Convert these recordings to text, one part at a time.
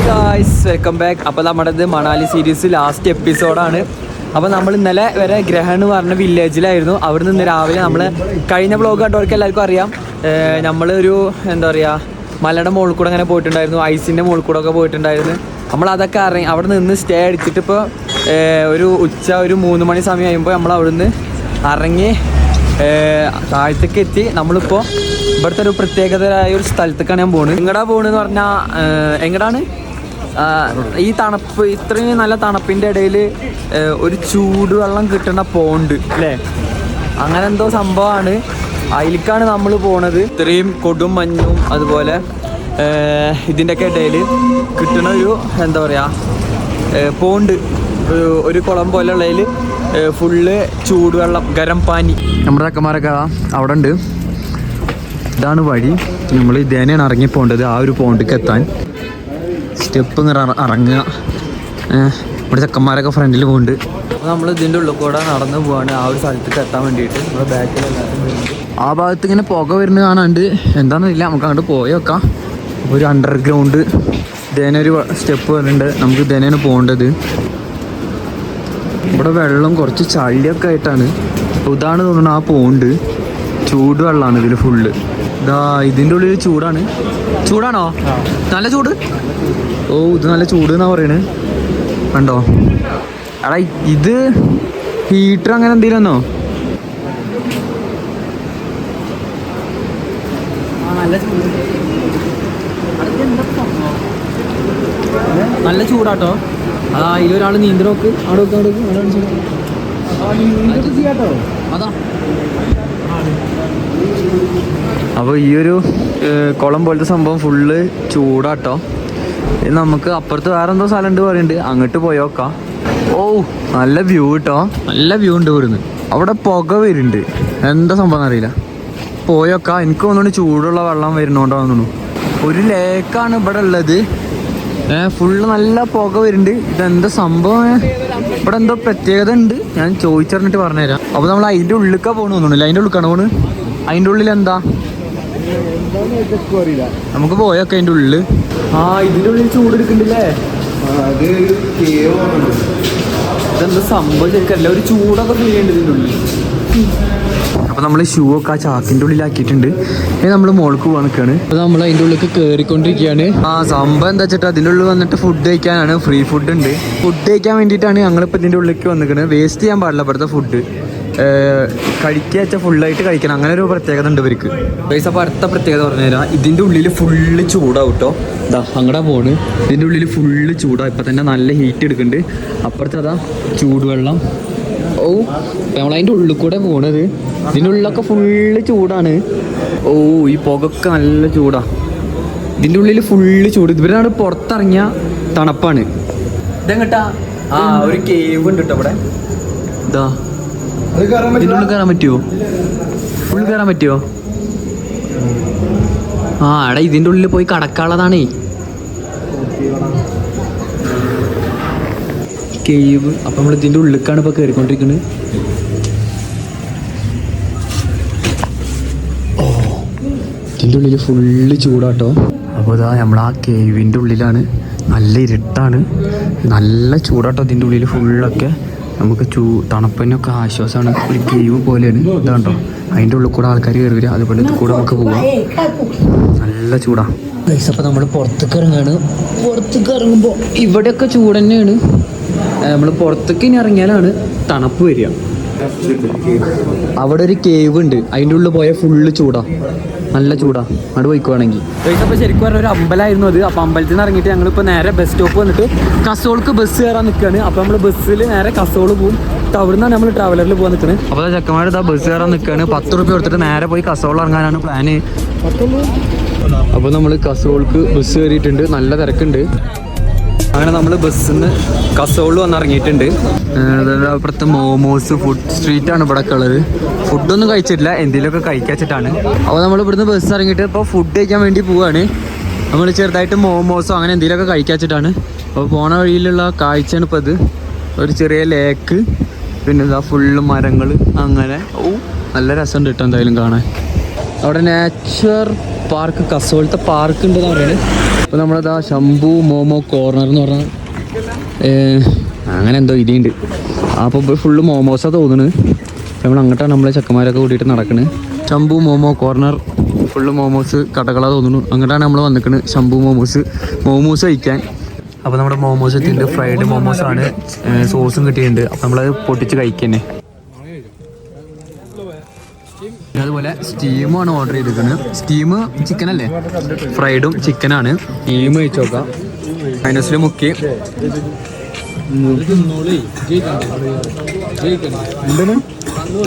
Hi guys welcome back അപ്പോൾ നമ്മുടേത് Manali series last എപ്പിസോഡാണ് അപ്പോൾ നമ്മൾ ഇന്നലെ വരെ ഗ്രഹൺ എന്ന് പറഞ്ഞ വില്ലേജിലായിരുന്നു അവിടെ നിന്ന് രാവിലെ നമ്മൾ കഴിഞ്ഞ ബ്ലോഗ് കണ്ടവർക്ക് എല്ലാവർക്കും അറിയാം. നമ്മളൊരു എന്താ പറയുക മലയുടെ മുകളിൽ കൂടെ അങ്ങനെ പോയിട്ടുണ്ടായിരുന്നു. ഐസിന്റെ മുകളിൽ കൂടെ ഒക്കെ പോയിട്ടുണ്ടായിരുന്നു. നമ്മൾ അതൊക്കെ അറിയാം അവിടെ നിന്ന് സ്റ്റേ അടിച്ചിട്ട് ഇപ്പോൾ ഒരു ഉച്ച ഒരു മൂന്ന് മണി സമയം കഴിയുമ്പോൾ നമ്മൾ അവിടുന്ന് ഇറങ്ങി ഏഹ് താഴത്തേക്ക് എത്തി. നമ്മളിപ്പോൾ ഇവിടുത്തെ ഒരു പ്രത്യേകതരായ ഒരു സ്ഥലത്തേക്കാണ് ഞാൻ പോകുന്നത് എങ്ങടാ പോണെന്ന് പറഞ്ഞാൽ എങ്ങടാണ്? ഈ തണുപ്പ് ഇത്രയും നല്ല തണുപ്പിന്റെ ഇടയിൽ ഒരു ചൂടുവെള്ളം കിട്ടുന്ന പോണ്ട് അല്ലേ അങ്ങനെ എന്തോ സംഭവമാണ്. അതിലേക്കാണ് നമ്മൾ പോണത്. ഇത്രയും കൊടും മഞ്ഞും അതുപോലെ ഇതിന്റെയൊക്കെ ഇടയിൽ കിട്ടുന്ന ഒരു എന്താ പറയുക പോണ്ട്. ഒരു കുളം പോലെയുള്ളതിൽ ഫുള്ള് ചൂടുവെള്ളം ഗരം പാനി. നമ്മുടെ അക്കന്മാരൊക്കെ അവിടെ ഉണ്ട്. ഇതാണ് വഴി. നമ്മൾ ഇതേനെയാണ് ഇറങ്ങി പോകേണ്ടത് ആ ഒരു പോണ്ടിക്ക് എത്താൻ. സ്റ്റെപ്പ് ഇങ്ങനെ ഇറ- ഇറങ്ങുക നമ്മുടെ ഇവിടെ ചെക്കന്മാരൊക്കെ ഫ്രണ്ടിൽ പോകുന്നുണ്ട് അപ്പോൾ നമ്മൾ ഇതിന്റെ ഉള്ളിൽ കൂടെ നടന്ന് പോവാണ്. ആ ഒരു സ്ഥലത്തേക്ക് എത്താൻ വേണ്ടിയിട്ട്. നമ്മുടെ ബാക്കിൽ ആ ഭാഗത്ത് ഇങ്ങനെ പുക വരുന്നത് കാണാണ്ട് എന്താണെന്നില്ല നമുക്ക് അങ്ങോട്ട് പോയി വെക്കാം ഒരു അണ്ടർഗ്രൗണ്ട് ഇതേനെ ഒരു സ്റ്റെപ്പ് വരുന്നുണ്ട് നമുക്ക് ഇതേനെയാണ് പോകേണ്ടത്. ഇവിടെ വെള്ളം കുറച്ച് ചളിയൊക്കെ ആയിട്ടാണ്. ഇതാണ് തോന്നുന്നത് ആ പോണ്ട് ചൂട് വെള്ളമാണ് ഇതിൽ ഫുള്ള് ഇതാ ഇതിന്റെ ഉള്ളിൽ ചൂടാണ്. ചൂടാണോ? നല്ല ചൂട്? ഓ ഇത് നല്ല ചൂട് എന്നാ പറയണ്. കണ്ടോ? എടാ ഇത് ഹീറ്റർ അങ്ങനെ എന്തെങ്കിലുമെന്നോ നല്ല ചൂടാട്ടോ. അതാ അതിലൊരാൾ നീന്തി നോക്ക് അവിടെ നോക്ക്. അവിടെ നോക്ക്, അവിടെ നോക്ക്. അതാ. അപ്പോൾ ഈ ഒരു കുളം പോലത്തെ സംഭവം ഫുള്ള് ചൂടാട്ടോ. നമുക്ക് അപ്പുറത്ത് വേറെ എന്തോ സ്ഥലമുണ്ട് പറയുന്നുണ്ട്. അങ്ങോട്ട് പോയോക്കാം ഓ നല്ല വ്യൂ കേട്ടോ നല്ല വ്യൂ ഉണ്ട് ഇവിടുന്ന്. അവിടെ പുക വരുന്നുണ്ട്. എന്താ സംഭവം അറിയില്ല പോയോക്കാം എനിക്ക് തോന്നുന്നു ചൂടുള്ള വെള്ളം വരുന്നോണ്ടോ തോന്നുന്നു. ഒരു ലേക്കാണ് ഇവിടെ ഉള്ളത്. ഫുള്ള് നല്ല പുക വരുന്നുണ്ട്. ഇതെന്താ സംഭവം? ഇവിടെ എന്തോ പ്രത്യേകത ഉണ്ട്. ഞാൻ ചോദിച്ചറിഞ്ഞിട്ട് പറഞ്ഞുതരാം. അപ്പൊ നമ്മൾ അതിന്റെ ഉള്ളിലേക്കാ പോണു തോന്നുന്നില്ല? അതിന്റെ ഉള്ളിക്കാണ് പോണ്? അതിന്റെ ഉള്ളിൽ എന്താ? നമുക്ക് പോയൊക്കെ അതിന്റെ ഉള്ളിൽ. ആ ഇതിന്റെ ഉള്ളിൽ ചൂട് എടുക്കണ്ടല്ലേ ഇതെന്താ സംഭവം? ശരിക്കല്ല ഒരു ചൂടൊക്കെ ഫീൽ ഉള്ളിൽ അപ്പൊ നമ്മൾ ഷൂ ഒക്കെ ആ ചാക്കിന്റെ ഉള്ളിലാക്കിയിട്ടുണ്ട്. ഇനി നമ്മൾ മോൾക്ക് പോകാൻ നിൽക്കാണ് അപ്പൊ നമ്മൾ അതിന്റെ ഉള്ളിൽ കേറിക്കൊണ്ടിരിക്കുകയാണ്. ആ സംഭവം എന്താ വെച്ചിട്ട് അതിന്റെ ഉള്ളിൽ വന്നിട്ട് ഫുഡ് കഴിക്കാനാണ്. ഫ്രീ ഫുഡ് ഉണ്ട്. ഫുഡ് കഴിക്കാൻ വേണ്ടിയിട്ടാണ് ഞങ്ങളിപ്പോൾ ഇതിന്റെ ഉള്ളിലേക്ക് വന്നിരിക്കുന്നത് വേസ്റ്റ് ചെയ്യാൻ പാടില്ല ഇവിടുത്തെ ഫുഡ് കഴിക്കുക വെച്ചാൽ ഫുള്ളായിട്ട് കഴിക്കണം. അങ്ങനെ ഒരു പ്രത്യേകത ഉണ്ട് ഇവർക്ക്. പൈസ അപ്പോൾ അടുത്ത പ്രത്യേകത പറഞ്ഞുതരാം ഇതിന്റെ ഉള്ളിൽ ഫുള്ള് ചൂടാവും കേട്ടോ ഇതാ അങ്ങടെ പോണ്. ഇതിന്റെ ഉള്ളിൽ ഫുള്ള് ചൂടാവും ഇപ്പൊ തന്നെ നല്ല ഹീറ്റ് എടുക്കുന്നുണ്ട്. അപ്പുറത്ത് അതാ ചൂടുവെള്ളം. ഓ നമ്മൾ അതിന്റെ ഉള്ളിൽ കൂടെ പോണത്. ഇതിന്റെ ഉള്ളിലൊക്കെ ഫുള്ള് ചൂടാണ്. ഓ ഈ പുകയൊക്കെ നല്ല ചൂടാ. ഇതിന്റെ ഉള്ളിൽ ഫുള്ള് ചൂട്. ഇവരാണ് പുറത്തിറങ്ങിയ തണുപ്പാണ്. ഇതെങ്ങട്ടാ? ആ ഒരു കേവ് ഉണ്ട് കേട്ടോ ഇവിടെ. ഇതാ. ഇതിന്റെ ഉള്ളിൽ കയറാൻ പറ്റുമോ ഉള്ളിൽ കയറാൻ പറ്റുമോ ആ എടാ ഇതിന്റെ ഉള്ളിൽ പോയി കടക്കാനുള്ളതാണേ. കേവ് അപ്പം നമ്മൾ ഇതിന്റെ ഉള്ളിലേക്കാണ് ഇപ്പോൾ കയറിക്കൊണ്ടിരിക്കുന്നത് ഇതിന്റെ ഉള്ളിൽ ഫുള്ള് ചൂടാട്ടോ. അപ്പോൾ ഇതാ നമ്മൾ ആ കേവിന്റെ ഉള്ളിലാണ്. നല്ല ഇരുട്ടാണ്. നല്ല ചൂടാട്ടോ ഇതിന്റെ ഉള്ളിൽ ഫുള്ളൊക്കെ. നമുക്ക് ചൂ തണുപ്പിനൊക്കെ ആശ്വാസമാണ് ഒരു കേവ് പോലെയാണ്. ഇതാണ്ടോ. അതിന്റെ ഉള്ളിൽ കൂടെ ആൾക്കാർ കയറി വരിക. അതുപോലെ കൂടെ നമുക്ക് പോവാം. നല്ല ചൂടാണ് അപ്പോൾ നമ്മൾ പുറത്തേക്ക് ഇറങ്ങാണ്. പുറത്തേക്ക് ഇറങ്ങുമ്പോൾ ഇവിടെയൊക്കെ ചൂട് തന്നെയാണ്. നമ്മൾ പുറത്തേക്ക് ഇനി ഇറങ്ങിയാലാണ് തണുപ്പ് വരിക. അവിടെ ഒരു കേവ് ഉണ്ട്. അതിന്റെ ഉള്ളിൽ പോയാൽ ഫുള്ള് ചൂടാ. നല്ല ചൂടാ. അവിടെ പോയിക്കുവാണെങ്കിൽ അപ്പോൾ ശരിക്കും പറഞ്ഞ ഒരു അമ്പലമായിരുന്നു അത്. അപ്പോൾ അമ്പലത്തിൽ നിന്ന് ഇറങ്ങിയിട്ട് ഞങ്ങളിപ്പോൾ നേരെ ബസ് സ്റ്റോപ്പ് വന്നിട്ട് കസോൾക്ക് ബസ് കയറാൻ നിൽക്കുകയാണ് അപ്പോൾ നമ്മൾ ബസ്സിൽ നേരെ കസോൾ പോകും അവിടുന്നാണ് നമ്മൾ ട്രാവലറിൽ പോകാൻ നിൽക്കുന്നത് അപ്പോൾ ചെക്കന്മാർ ഇതാ ബസ് കയറാൻ നിൽക്കുകയാണ് പത്ത് റുപ്യ കൊടുത്തിട്ട് നേരെ പോയി കസോൾ ഇറങ്ങാനാണ് പ്ലാന് അപ്പോൾ നമ്മൾ കസോൾക്ക് ബസ് കയറിയിട്ടുണ്ട് നല്ല തിരക്കുണ്ട്. അങ്ങനെ നമ്മൾ ബസ്സിൽ നിന്ന് കസോളിൽ വന്ന് ഇറങ്ങിയിട്ടുണ്ട് അപ്പുറത്തെ മോമോസ് ഫുഡ് സ്ട്രീറ്റ് ആണ് ഇവിടെ ഉള്ളത്. ഫുഡൊന്നും കഴിച്ചിട്ടില്ല എന്തെങ്കിലുമൊക്കെ കഴിക്കാച്ചിട്ടാണ് അപ്പോൾ നമ്മൾ ഇവിടുന്ന് ബസ് ഇറങ്ങിയിട്ട് ഇപ്പോൾ ഫുഡ് കഴിക്കാൻ വേണ്ടി പോവാണ്. നമ്മൾ ചെറുതായിട്ട് മോമോസോ അങ്ങനെ എന്തെങ്കിലുമൊക്കെ കഴിക്കാച്ചിട്ടാണ് അപ്പോൾ പോണ വഴിയിലുള്ള കാഴ്ചയാണ് ഇപ്പോൾ ഇത്. ഒരു ചെറിയ ലേക്ക് പിന്നെ ഇതാ ഫുള്ള് മരങ്ങൾ അങ്ങനെ. ഓ നല്ല രസമുണ്ട് കേട്ടോ എന്തായാലും കാണാൻ. അവിടെ നാച്ചുറൽ പാർക്ക് കസോളത്തെ പാർക്ക് ഉണ്ടെന്ന് പറയുന്നത്. അപ്പോൾ നമ്മളതാ ശംഭു മോമോ കോർണർ എന്ന് പറഞ്ഞ അങ്ങനെ എന്തോ ഇതിണ്ട്. അപ്പോൾ ഫുള്ള് മോമോസാണ് തോന്നുന്നത് നമ്മൾ അങ്ങോട്ടാണ് നമ്മളെ ചെക്കന്മാരൊക്കെ കൂട്ടിയിട്ട് നടക്കുന്നത് ശംഭു മോമോ കോർണർ ഫുള്ള് മോമോസ് കടകളാ തോന്നുന്നു അങ്ങോട്ടാണ് നമ്മൾ വന്നിക്കുന്നത് ശംഭു മോമോസ്. മോമോസ് കഴിക്കാൻ. അപ്പോൾ നമ്മുടെ മോമോസ് എത്തിയിട്ടുണ്ട് ഫ്രൈഡ് മോമോസ് ആണ് സോസും കിട്ടിയിട്ടുണ്ട് അപ്പോൾ നമ്മളത് പൊട്ടിച്ച് കഴിക്കന്നെ. അതുപോലെ സ്റ്റീമാണ് ഓർഡർ ചെയ്തിരിക്കുന്നത്. സ്റ്റീം ചിക്കൻ അല്ലേ? ഫ്രൈഡും ചിക്കനാണ് സ്റ്റീം കഴിച്ച് നോക്കാം. മൈനസിൽ മുക്കി.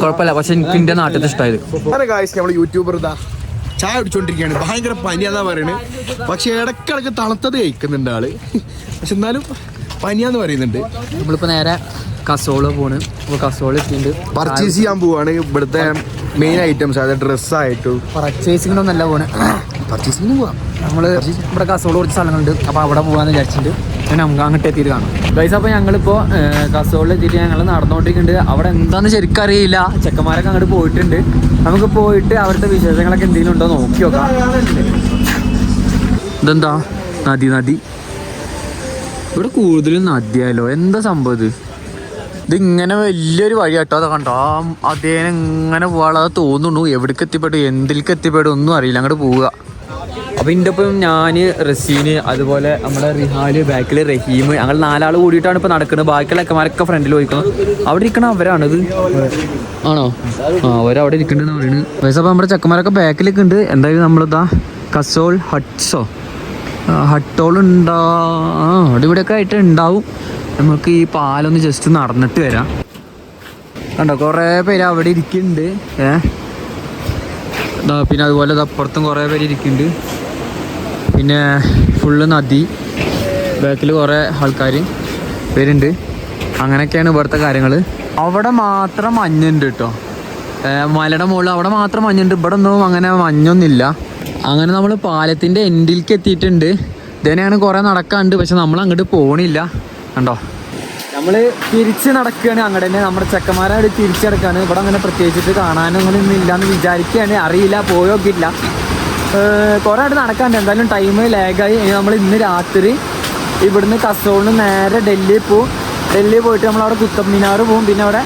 കുഴപ്പമില്ല. പക്ഷെ എനിക്ക് എന്റെ നാട്ടിൽ ഇഷ്ടമായത് നമ്മൾ യൂട്യൂബർ ഇതാ. ചായ അടിച്ചോണ്ടിരിക്കയാണ് ഭയങ്കര പനിയാന്നാ പറയണേ. പക്ഷെ ഇടക്കിടക്ക് തണുത്തത് കഴിക്കുന്നുണ്ട് ആൾ. പക്ഷെ എന്നാലും പനിയാന്ന് പറയുന്നുണ്ട്. നമ്മളിപ്പോ നേരെ കസോൾ പോണ്. കസോൾ പർച്ചേസ് ചെയ്യാൻ പോവാണ്. ഇവിടുത്തെ മെയിൻ ഐറ്റംസ് അതായത് ഡ്രസ്സായിട്ടും പർച്ചേസിങ്ങിനൊന്നല്ല പോണേ. പർച്ചേസിങ്ങിന് പോവാം. നമ്മൾ ഇവിടെ കാസർഗോഡ് കുറച്ച് സ്ഥലങ്ങളുണ്ട്. അപ്പോൾ അവിടെ പോകാന്ന് വിചാരിച്ചിട്ട് പിന്നെ നമുക്ക് അങ്ങോട്ട് എത്തിയിട്ട് കാണാം. ഗൈസ് അപ്പോൾ ഞങ്ങളിപ്പോൾ കാസർഗോഡിൽ എത്തിയിട്ട് ഞങ്ങൾ നടന്നുകൊണ്ടിരിക്കുന്നുണ്ട് അവിടെ എന്താണെന്ന് ശരിക്കും അറിയില്ല. ചെക്കന്മാരൊക്കെ അങ്ങോട്ട് പോയിട്ടുണ്ട്. നമുക്ക് പോയിട്ട് അവിടുത്തെ വിശേഷങ്ങളൊക്കെ എന്തെങ്കിലും ഉണ്ടോ നോക്കി നോക്കാം. ഇതെന്താ? നദി നദി. ഇവിടെ കൂടുതലും നദിയായല്ലോ. എന്താ സംഭവം ഇത്? ഇതിങ്ങനെ വലിയൊരു വഴി കേട്ടോ അത് കണ്ടോ? അതേനെ ഇങ്ങനെ പോകാനുള്ളത് തോന്നുന്നു. എവിടേക്ക് എത്തിപ്പെടും എന്തിലേക്ക് എത്തിപ്പെടും ഒന്നും അറിയില്ല അങ്ങോട്ട് പോവുക. അപ്പൊ എന്റെ ഒപ്പം ഞാൻ റസീന് അതുപോലെ നമ്മുടെ റിഹാൽ ബാക്കിൽ റഹീം ഞങ്ങൾ നാലാൾ കൂടിയിട്ടാണ് ഇപ്പൊ നടക്കുന്നത് ബാക്കിയുള്ള അക്കമാരൊക്കെ ഫ്രണ്ടിൽ പോയിക്കണം. അവിടെ ഇരിക്കണ അവരാണത്. ആണോ? ആ അവരവിടെ ഇരിക്കുന്നുണ്ടെന്ന് പറയുന്നത് വയസ്സ് അപ്പൊ നമ്മുടെ ചെക്കന്മാരൊക്കെ ബാക്കിലൊക്കെ ഉണ്ട്. എന്തായാലും നമ്മളിതാ കസോൾ ഹട്ട്സോ ഹട്ടോൾ ഉണ്ടാ ആ അവിടെ ആയിട്ട് ഉണ്ടാവും. നമുക്ക് ഈ പാലൊന്ന് ജസ്റ്റ് നടന്നിട്ട് വരാം. കണ്ടോ കുറേ പേര് അവിടെ ഇരിക്കുന്നുണ്ട്. ഏ? പിന്നെ അതുപോലെ അപ്പുറത്തും കുറേ പേര് ഇരിക്കുന്നുണ്ട്. പിന്നെ ഫുള്ള് നദി. ബാക്കിൽ കുറേ ആൾക്കാർ വരുന്നുണ്ട്. അങ്ങനെയൊക്കെയാണ് ഇവിടുത്തെ കാര്യങ്ങൾ അവിടെ മാത്രം മഞ്ഞുണ്ട് കേട്ടോ മലയുടെ മുകളിൽ അവിടെ മാത്രം മഞ്ഞുണ്ട്. ഇവിടെ ഒന്നും അങ്ങനെ മഞ്ഞൊന്നുമില്ല. അങ്ങനെ നമ്മൾ പാലത്തിന്റെ എൻഡിലേക്ക് എത്തിയിട്ടുണ്ട്. ഇതിനെയാണ് കുറേ നടക്കാണ്ട് പക്ഷെ നമ്മൾ അങ്ങോട്ട് പോണില്ല. കണ്ടോ? നമ്മൾ തിരിച്ച് നടക്കുകയാണ് അങ്ങോട്ട് തന്നെ. നമ്മുടെ ചെക്കന്മാരായിട്ട് തിരിച്ചു ഇവിടെ അങ്ങനെ പ്രത്യേകിച്ചിട്ട് കാണാനൊന്നും ഇല്ലാന്ന് വിചാരിക്കുകയാണ്. അറിയില്ല പോയോക്കില്ല കുറേ ആയിട്ട് നടക്കാണ്ട്. എന്തായാലും ടൈം ലാഗായി നമ്മൾ ഇന്ന് രാത്രി ഇവിടുന്ന് കസോളിന് നേരെ ഡൽഹി പോവും. ഡൽഹി പോയിട്ട് നമ്മൾ അവിടെ കുത്തബ് മിനാർ പോവും. പിന്നെ അവിടെ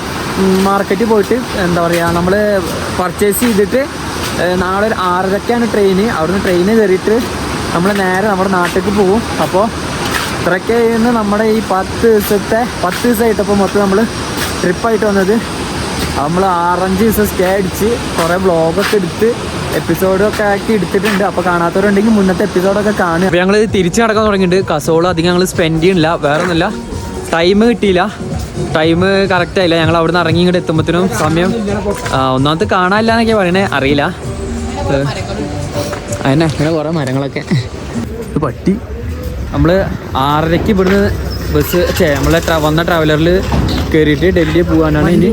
മാർക്കറ്റിൽ പോയിട്ട് എന്താ പറയുക നമ്മൾ പർച്ചേസ് ചെയ്തിട്ട് നാളെ ഒരു ആറരക്കാണ് ട്രെയിന് അവിടുന്ന് ട്രെയിന് കയറിയിട്ട് നമ്മൾ നേരെ നമ്മുടെ നാട്ടിലേക്ക് പോകും അപ്പോൾ ഇത്രയ്ക്ക് ഇന്ന് നമ്മുടെ ഈ പത്ത് ദിവസത്തെ പത്ത് ദിവസമായിട്ടപ്പോൾ മൊത്തം നമ്മൾ ട്രിപ്പായിട്ട് വന്നത്. നമ്മൾ ആറഞ്ച് ദിവസം സ്റ്റേ അടിച്ച് കുറേ ബ്ലോഗൊക്കെ എടുത്ത് എപ്പിസോഡൊക്കെ ആക്കി എടുത്തിട്ടുണ്ട്. അപ്പോൾ കാണാത്തവരുണ്ടെങ്കിൽ മുന്നത്തെ എപ്പിസോഡൊക്കെ കാണുക. അപ്പോൾ ഞങ്ങൾ തിരിച്ചു നടക്കാൻ തുടങ്ങിയിട്ടുണ്ട്. കസോൾ അധികം ഞങ്ങൾ സ്പെൻഡ് ചെയ്യണില്ല. വേറെ ഒന്നുമില്ല ടൈം കിട്ടിയില്ല. ടൈം കറക്റ്റ് ആയില്ല. ഞങ്ങൾ അവിടെ നിന്ന് ഇറങ്ങി ഇങ്ങോട്ട് എത്തുമ്പോഴത്തേനും സമയം ഒന്നാമത് കാണാനില്ല എന്നൊക്കെ പറയണേ അറിയില്ല. അതന്നെ ഇങ്ങനെ കുറേ മരങ്ങളൊക്കെ. പട്ടി. നമ്മൾ ആറരയ്ക്ക് ഇവിടുന്ന് ബസ് ചേ നമ്മളെ വന്ന ട്രാവലറിൽ കയറിയിട്ട് ഡൽഹി പോകാനാണ് ഇനി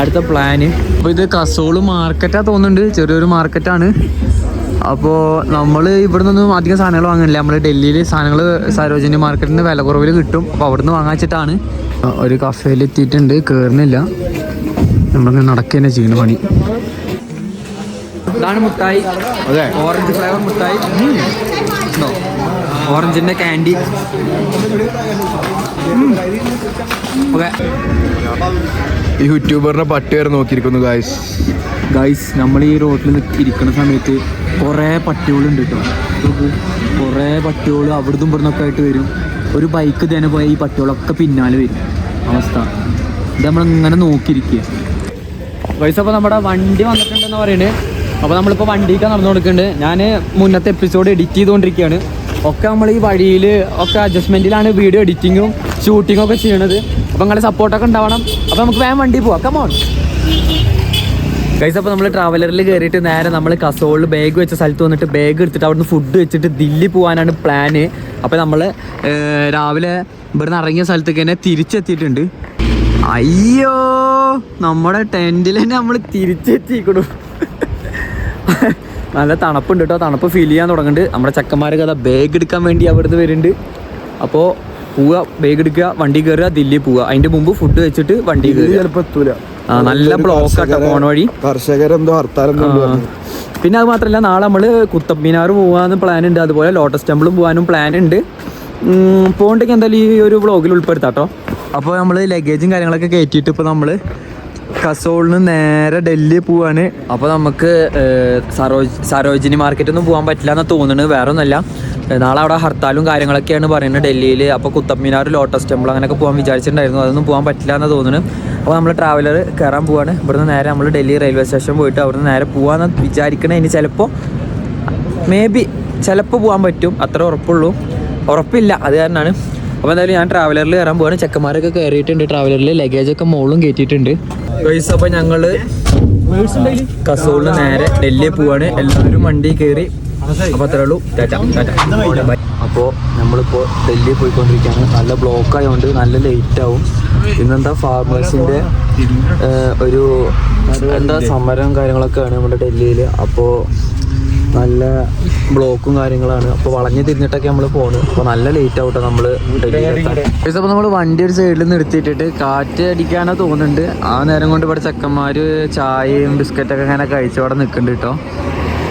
അടുത്ത പ്ലാന് അപ്പോൾ ഇത് കസോൾ മാർക്കറ്റാണ് തോന്നുന്നുണ്ട്. ചെറിയൊരു മാർക്കറ്റാണ് അപ്പോൾ നമ്മൾ ഇവിടെ നിന്നും അധികം സാധനങ്ങൾ വാങ്ങുന്നില്ല. നമ്മൾ ഡൽഹിയിൽ സാധനങ്ങൾ സരോജിനി മാർക്കറ്റിന് വില കുറവിൽ കിട്ടും. അപ്പോൾ അവിടെ നിന്ന് വാങ്ങാച്ചിട്ടാണ് ഒരു കഫേയിൽ എത്തിയിട്ടുണ്ട്. കയറുന്നില്ല നമ്മളിങ്ങനെ നടക്കുക തന്നെ ചെയ്യുന്ന പണി. ഇതാണ് മുട്ടായി. അതെ. ഓറഞ്ച് ഫ്ലേവർ മുട്ടായി. ഓറഞ്ചിന്റെ ക്യാൻഡി കാൻഡി ഓക്കെ ഈ യൂട്യൂബറിനെ പട്ടി വരെ നോക്കിയിരിക്കുന്നു ഗായ്സ് ഗൈസ് നമ്മൾ ഈ റോഡിൽ ഇരിക്കുന്ന സമയത്ത് കുറേ പട്ടികളുണ്ട് കേട്ടോ കുറേ പട്ടികൾ അവിടുന്ന് ഇവിടുന്നൊക്കെ ആയിട്ട് വരും. ഒരു ബൈക്ക് തന്നെ പോയി ഈ പട്ടികളൊക്കെ പിന്നാലെ വരും. അവസ്ഥ. ഇത് നമ്മളിങ്ങനെ നോക്കിയിരിക്കുക ഗൈസ് അപ്പോൾ നമ്മുടെ വണ്ടി വന്നിട്ടുണ്ടെന്ന് പറയുന്നത് അപ്പോൾ നമ്മളിപ്പോൾ വണ്ടിയൊക്കെ നടന്നു കൊടുക്കുന്നുണ്ട് ഞാൻ മുന്നത്തെ എപ്പിസോഡ് എഡിറ്റ് ചെയ്തുകൊണ്ടിരിക്കുകയാണ് ഒക്കെ നമ്മൾ ഈ വഴിയിൽ ഒക്കെ അഡ്ജസ്റ്റ്മെന്റിലാണ് വീഡിയോ എഡിറ്റിങ്ങും ഷൂട്ടിങ്ങും ഒക്കെ ചെയ്യണത്. അപ്പോൾ നിങ്ങളുടെ സപ്പോർട്ടൊക്കെ ഉണ്ടാവണം. അപ്പോൾ നമുക്ക് വേഗം വണ്ടി പോവാം. കമോൺ കൈസ് അപ്പോൾ നമ്മൾ ട്രാവലറിൽ കയറിയിട്ട് നേരെ നമ്മൾ കസോളിൽ ബാഗ് വെച്ച സ്ഥലത്ത് വന്നിട്ട് ബാഗ് എടുത്തിട്ട് അവിടുന്ന് ഫുഡ് വെച്ചിട്ട് ദില്ലി പോകാനാണ് പ്ലാന് അപ്പോൾ നമ്മൾ രാവിലെ ഇവിടുന്ന് ഇറങ്ങിയ സ്ഥലത്തേക്ക് തന്നെ തിരിച്ചെത്തിയിട്ടുണ്ട്. അയ്യോ! നമ്മുടെ ടെന്റിൽ തന്നെ നമ്മൾ തിരിച്ചെത്തിക്കണു. നല്ല തണുപ്പുണ്ട് കേട്ടോ തണുപ്പ് ഫീൽ ചെയ്യാൻ തുടങ്ങുന്നുണ്ട് നമ്മുടെ ചക്കന്മാരൊക്കെ അതാ ബാഗ് എടുക്കാൻ വേണ്ടി അവിടുന്ന് വരുന്നുണ്ട്. അപ്പോൾ പോവുക ബാഗ് എടുക്കുക വണ്ടി കയറുക ദില്ലി പോവുക അതിന്റെ മുമ്പ് ഫുഡ് വെച്ചിട്ട് വണ്ടി കയറുക എത്തൂല. ആ, നല്ല ബ്ലോക്ക് ആട്ടോ പോണ വഴി. കർഷകരെന്തോ പിന്നെ അത് മാത്രമല്ല നാളെ നമ്മൾ കുത്തബ്മിനാർ മിനാർ പ്ലാൻ ഉണ്ട്. അതുപോലെ ലോട്ടസ് ടെമ്പിൾ പോകാനും പ്ലാൻ ഉണ്ട്. പോകണ്ടെങ്കിൽ എന്തായാലും ഈ ഒരു വ്ളോഗിൽ ഉൾപ്പെടുത്താം കേട്ടോ അപ്പോൾ നമ്മൾ ലഗേജും കാര്യങ്ങളൊക്കെ കയറ്റിയിട്ട് ഇപ്പോൾ നമ്മൾ കസോളിൽ നിന്ന് നേരെ ഡൽഹി പോവാണ്. അപ്പോൾ നമുക്ക് സരോജ് സരോജിനി മാർക്കറ്റൊന്നും പോകാൻ പറ്റില്ല എന്ന് തോന്നുന്നു വേറെ ഒന്നുമല്ല നാളെ അവിടെ ഹർത്താലും കാര്യങ്ങളൊക്കെയാണ് പറയുന്നത് ഡൽഹിയിൽ. അപ്പോൾ കുത്തബ് മിനാർ ലോട്ടസ് ടെമ്പിൾ അങ്ങനെയൊക്കെ പോകാൻ വിചാരിച്ചിട്ടുണ്ടായിരുന്നു. അതൊന്നും പോകാൻ പറ്റില്ല എന്ന് തോന്നുന്നു അപ്പോൾ നമ്മൾ ട്രാവലർ കയറാൻ പോവാണ്. ഇവിടുന്ന് നേരെ നമ്മൾ ഡൽഹി റെയിൽവേ സ്റ്റേഷൻ പോയിട്ട് അവിടുന്ന് നേരെ പോകാമെന്ന് വിചാരിക്കണേ. ഇനി ചിലപ്പോൾ മേ ബി ചിലപ്പോൾ പോകാൻ പറ്റും. അത്ര ഉറപ്പുള്ളൂ. ഉറപ്പില്ല. അത് കാരണമാണ്. അപ്പോൾ എന്തായാലും ഞാൻ ട്രാവലറിൽ കയറാൻ പോവാണ്. ചെക്കന്മാരൊക്കെ കയറിയിട്ടുണ്ട് ട്രാവലറിൽ ലഗേജ് ഒക്കെ മോളും കയറ്റിയിട്ടുണ്ട് ഗൈസ് അപ്പോൾ ഞങ്ങൾ കസോളിന് നേരെ ഡൽഹി പോവാണ്. എല്ലാവരും വണ്ടി കയറി അപ്പോൾ അത്രേ ഉള്ളൂ. ടാറ്റ നമ്മളിപ്പോൾ ഡൽഹി പോയിക്കൊണ്ടിരിക്കുകയാണ്. നല്ല ബ്ലോക്ക് ആയതുകൊണ്ട് നല്ല ലേറ്റ് ആവും. ഇന്നെന്താ ഫാർമേഴ്സിന്റെ ഒരു എന്താ സമരം കാര്യങ്ങളൊക്കെയാണ് നമ്മുടെ ഡൽഹിയിൽ അപ്പോൾ നല്ല ബ്ലോക്കും കാര്യങ്ങളാണ്. അപ്പോൾ വളഞ്ഞ് തിരിഞ്ഞിട്ടൊക്കെ നമ്മൾ പോണ്. അപ്പോൾ നല്ല ലേറ്റ് ആവട്ടെ നമ്മൾ അപ്പോൾ നമ്മൾ വണ്ടി ഒരു സൈഡിൽ നിർത്തിയിട്ടിട്ട് കാറ്റ് അടിക്കാനാ തോന്നുന്നുണ്ട്. ആ നേരം കൊണ്ട് ഇവിടെ ചെക്കന്മാർ ചായയും ബിസ്ക്കറ്റൊക്കെ ഇങ്ങനെ കഴിച്ചവിടെ നിൽക്കുന്നുണ്ട് കേട്ടോ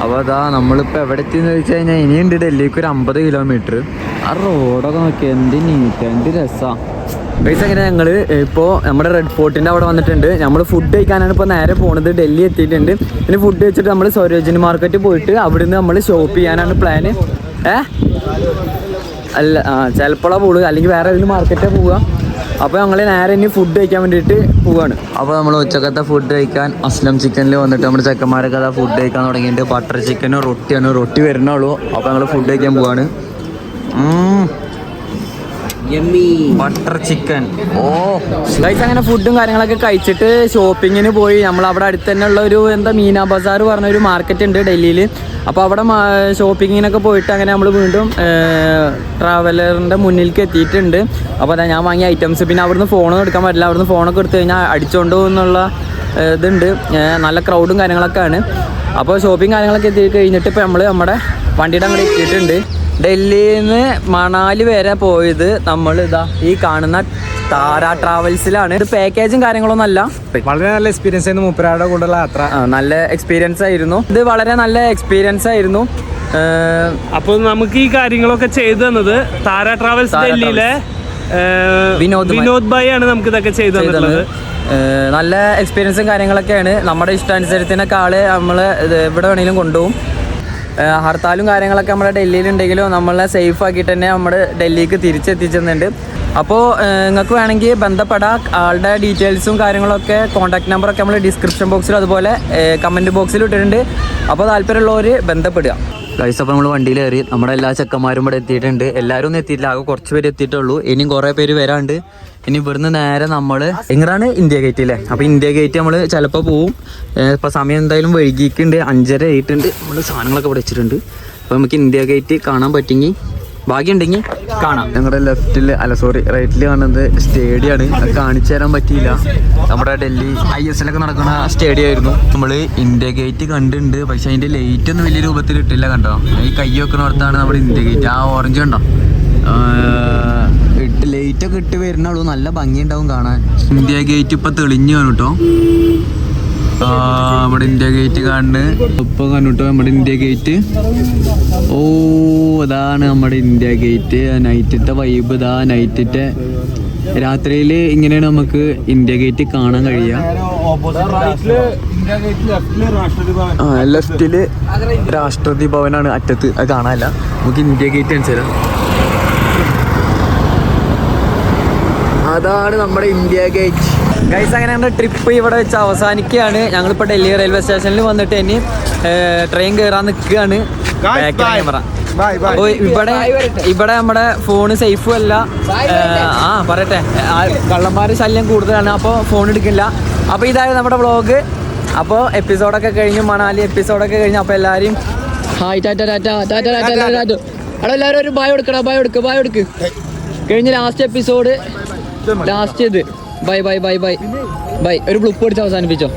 അപ്പോൾ അതാ നമ്മളിപ്പോൾ എവിടെ എത്തിയെന്ന് ചോദിച്ചു കഴിഞ്ഞാൽ ഇനിയുണ്ട് ഡൽഹിക്ക് ഒരു അമ്പത് കിലോമീറ്റർ ആ റോഡൊക്കെ നോക്കിയാൽ എന്ത് നീറ്റ് എന്ത് രസമാണ് പൈസ അങ്ങനെ ഞങ്ങൾ ഇപ്പോൾ നമ്മുടെ റെഡ് ഫോർട്ടിന്റെ അവിടെ വന്നിട്ടുണ്ട്. നമ്മൾ ഫുഡ് കഴിക്കാനാണ് ഇപ്പോൾ നേരെ പോണത്. ഡൽഹി എത്തിയിട്ടുണ്ട്. പിന്നെ ഫുഡ് വെച്ചിട്ട് നമ്മൾ സരോജിനി മാർക്കറ്റ് പോയിട്ട് അവിടുന്ന് നമ്മൾ ഷോപ്പ് ചെയ്യാനാണ് പ്ലാൻ ഏ? അല്ല ആ ചിലപ്പോഴാണ് പോകുക അല്ലെങ്കിൽ വേറെ ഏതെങ്കിലും മാർക്കറ്റേ പോവുക അപ്പോൾ ഞങ്ങൾ നേരെ ഇനി ഫുഡ് കഴിക്കാൻ വേണ്ടിയിട്ട് പോവുകയാണ് അപ്പോൾ നമ്മൾ ഉച്ചക്കത്തെ ഫുഡ് കഴിക്കാൻ അസ്ലം ചിക്കനിൽ വന്നിട്ട് നമ്മുടെ ചെക്കന്മാരൊക്കെ അതാ ഫുഡ് കഴിക്കാൻ തുടങ്ങിയിട്ട് ബട്ടർ ചിക്കനും റൊട്ടിയാണ് റൊട്ടി വരുന്നുള്ളൂ അപ്പോൾ ഞങ്ങൾ ഫുഡ് കഴിക്കാൻ പോവാണ്. ബട്ടർ ചിക്കൻ ഓ. ഗൈസ് അങ്ങനെ ഫുഡും കാര്യങ്ങളൊക്കെ കഴിച്ചിട്ട് ഷോപ്പിങ്ങിന് പോയി. നമ്മൾ അവിടെ അടുത്ത് തന്നെ ഉള്ള ഒരു എന്താ മീന ബസാർ പറഞ്ഞ ഒരു മാർക്കറ്റ് ഉണ്ട് ഡൽഹിയിൽ അപ്പോൾ അവിടെ ഷോപ്പിങ്ങിനൊക്കെ പോയിട്ട് അങ്ങനെ നമ്മൾ വീണ്ടും ട്രാവലറിന്റെ മുന്നിലേക്ക് എത്തിയിട്ടുണ്ട്. അപ്പോൾ അതാ ഞാൻ വാങ്ങിയ ഐറ്റംസ് പിന്നെ അവിടുന്ന് ഫോണൊന്നും എടുക്കാൻ പറ്റില്ല. അവിടുന്ന് ഫോണൊക്കെ എടുത്തു കഴിഞ്ഞാൽ അടിച്ചുകൊണ്ട് പോകുന്നുള്ള ഇതുണ്ട്. നല്ല ക്രൗഡും കാര്യങ്ങളൊക്കെ ആണ്. അപ്പോൾ ഷോപ്പിംഗ് കാര്യങ്ങളൊക്കെ എത്തി കഴിഞ്ഞിട്ട് ഇപ്പോൾ നമ്മൾ നമ്മുടെ വണ്ടിയുടെ അങ്ങോട്ട് എത്തിയിട്ടുണ്ട്. ഡൽഹിയിൽ നിന്ന് മണാലി വരെ പോയത് നമ്മൾ ഇതാ ഈ കാണുന്ന താര ട്രാവൽസിലാണ്. ഇത് പാക്കേജും കാര്യങ്ങളൊന്നും അല്ല. വളരെ നല്ല എക്സ്പീരിയൻസ് ആയിരുന്നു മൂപ്പരാടെ കൂടെയുള്ള യാത്ര. നല്ല എക്സ്പീരിയൻസ് ആയിരുന്നു. ഇത് വളരെ നല്ല എക്സ്പീരിയൻസ് ആയിരുന്നു. അപ്പോൾ നമുക്ക് ഈ കാര്യങ്ങളൊക്കെ ചെയ്തു തന്നത് താര ട്രാവൽസ് ഡൽഹിയിലെ വിനോദ്. വിനോദ് ഭായ് ആണ് നമുക്ക് ഇതൊക്കെ ചെയ്തു തന്നത്. തന്നിട്ടുള്ളത്. നല്ല എക്സ്പീരിയൻസും കാര്യങ്ങളൊക്കെയാണ്. നമ്മുടെ ഇഷ്ടാനുസരത്തിനൊക്കെ ആൾ നമ്മൾ എവിടെ വേണമെങ്കിലും കൊണ്ടുപോകും. ഹർത്താലും കാര്യങ്ങളൊക്കെ നമ്മുടെ ഡൽഹിയിലുണ്ടെങ്കിലും നമ്മളെ സേഫ് ആക്കിയിട്ട് തന്നെ നമ്മൾ ഡൽഹിക്ക് തിരിച്ചെത്തിച്ചെന്നുണ്ട്. അപ്പോൾ നിങ്ങൾക്ക് വേണമെങ്കിൽ ബന്ധപ്പെടാം. ആളുടെ ഡീറ്റെയിൽസും കാര്യങ്ങളൊക്കെ കോൺടാക്ട് നമ്പറൊക്കെ നമ്മൾ ഡിസ്ക്രിപ്ഷൻ ബോക്സിലും അതുപോലെ കമന്റ് ബോക്സിലും ഇട്ടിട്ടുണ്ട്. അപ്പോൾ താല്പര്യമുള്ളവർ ബന്ധപ്പെടുക. ഗൈസ് അപ്പോൾ നമ്മൾ വണ്ടിയിൽ കയറി നമ്മുടെ എല്ലാ ചെക്കന്മാരും ഇവിടെ എത്തിയിട്ടുണ്ട്. എല്ലാവരും ഒന്നും എത്തിയിട്ടില്ല. ആകെ കുറച്ച് പേര് എത്തിയിട്ടുള്ളൂ. ഇനിയും കുറേ പേര് വരാണ്ട്. ഇനി ഇവിടുന്ന് നേരെ നമ്മൾ എങ്ങനെയാണ് ഇന്ത്യ ഗേറ്റ് അല്ലേ അപ്പോൾ ഇന്ത്യ ഗേറ്റ് നമ്മൾ ചിലപ്പോൾ പോവും. ഇപ്പോൾ സമയം എന്തായാലും വൈകിക്കുണ്ട് അഞ്ചര ആയിട്ടുണ്ട്. നമ്മൾ സാധനങ്ങളൊക്കെ ഇവിടെ വെച്ചിട്ടുണ്ട്. അപ്പോൾ നമുക്ക് ഇന്ത്യ ഗേറ്റ് കാണാൻ പറ്റുമെങ്കിൽ ഭാഗ്യമുണ്ടെങ്കിൽ കാണാം. ഞങ്ങളുടെ ലെഫ്റ്റിൽ അല്ല സോറി റൈറ്റിൽ കാണുന്നത് സ്റ്റേഡിയമാണ് അത് കാണിച്ചു തരാൻ പറ്റിയില്ല. നമ്മുടെ ഡൽഹി ഐ എസ് എല്ലൊക്കെ നടക്കുന്ന സ്റ്റേഡിയം ആയിരുന്നു നമ്മൾ ഇന്ത്യ ഗേറ്റ് കണ്ടിട്ടുണ്ട്. പക്ഷെ അതിന്റെ ലൈറ്റ് ഒന്നും വലിയ രൂപത്തിൽ ഇട്ടില്ല കണ്ടോ? ഈ കൈ വെക്കുന്ന വെക്കുന്നിടത്താണ് നമ്മുടെ ഇന്ത്യ ഗേറ്റ് ആ ഓറഞ്ച് കണ്ടോ? ഇട്ട് ലൈറ്റ് ഒക്കെ ഇട്ട് വരുന്നുള്ളൂ നല്ല ഭംഗിയുണ്ടാവും കാണാൻ. ഇന്ത്യ ഗേറ്റ് ഇപ്പൊ തെളിഞ്ഞു കേട്ടോ നമ്മുടെ ഇന്ത്യ ഗേറ്റ് കാണുന്നത് ഇപ്പൊ കണ്ടുട്ടോ നമ്മുടെ ഇന്ത്യ ഗേറ്റ് ഓ അതാണ് നമ്മുടെ ഇന്ത്യ ഗേറ്റ് നൈറ്റത്തെ വൈബ് ഇതാ നൈറ്റത്തെ രാത്രിയിൽ ഇങ്ങനെയാണ് നമുക്ക് ഇന്ത്യ ഗേറ്റ് കാണാൻ കഴിയുക. ആ ലെഫ്റ്റിൽ രാഷ്ട്രപതി ഭവനാണ് അറ്റത്ത്. അത് കാണാനല്ല. നമുക്ക് ഇന്ത്യ ഗേറ്റ് അനുസരിച്ച് അതാണ് നമ്മുടെ ഇന്ത്യ ഗേറ്റ് ഗൈസ് അങ്ങനെ ഞങ്ങളുടെ ട്രിപ്പ് ഇവിടെ വെച്ച് അവസാനിക്കുകയാണ്. ഞങ്ങളിപ്പോൾ ഡൽഹി റെയിൽവേ സ്റ്റേഷനിൽ വന്നിട്ട് ഇനി ട്രെയിൻ കയറാൻ നിൽക്കുകയാണ്. ക്യാമറ അപ്പോൾ ഇവിടെ ഇവിടെ നമ്മുടെ ഫോണ് സേഫും അല്ല. ആ പറയട്ടെ. ആ, കള്ളന്മാര് ശല്യം കൂടുതലാണ്. അപ്പോൾ ഫോൺ എടുക്കില്ല. അപ്പോൾ ഇതായിരുന്നു നമ്മുടെ വ്ളോഗ് അപ്പോൾ എപ്പിസോഡൊക്കെ കഴിഞ്ഞു. മണാലി എപ്പിസോഡൊക്കെ കഴിഞ്ഞു. അപ്പോൾ എല്ലാവരും hi tata tata tata tata tata tata അവിടെ എല്ലാവരും ഒരു ബായ് കൊടുക്കണം ബായ് കൊടുക്ക് ബായ് കൊടുക്ക്. കഴിഞ്ഞ ലാസ്റ്റ് എപ്പിസോഡ് ലാസ്റ്റ് ഇത്. Bye bye bye bye bye ഒരു ബ്ലൂപ്പ് അടിച്ച് അവസാനിപ്പിച്ചോ?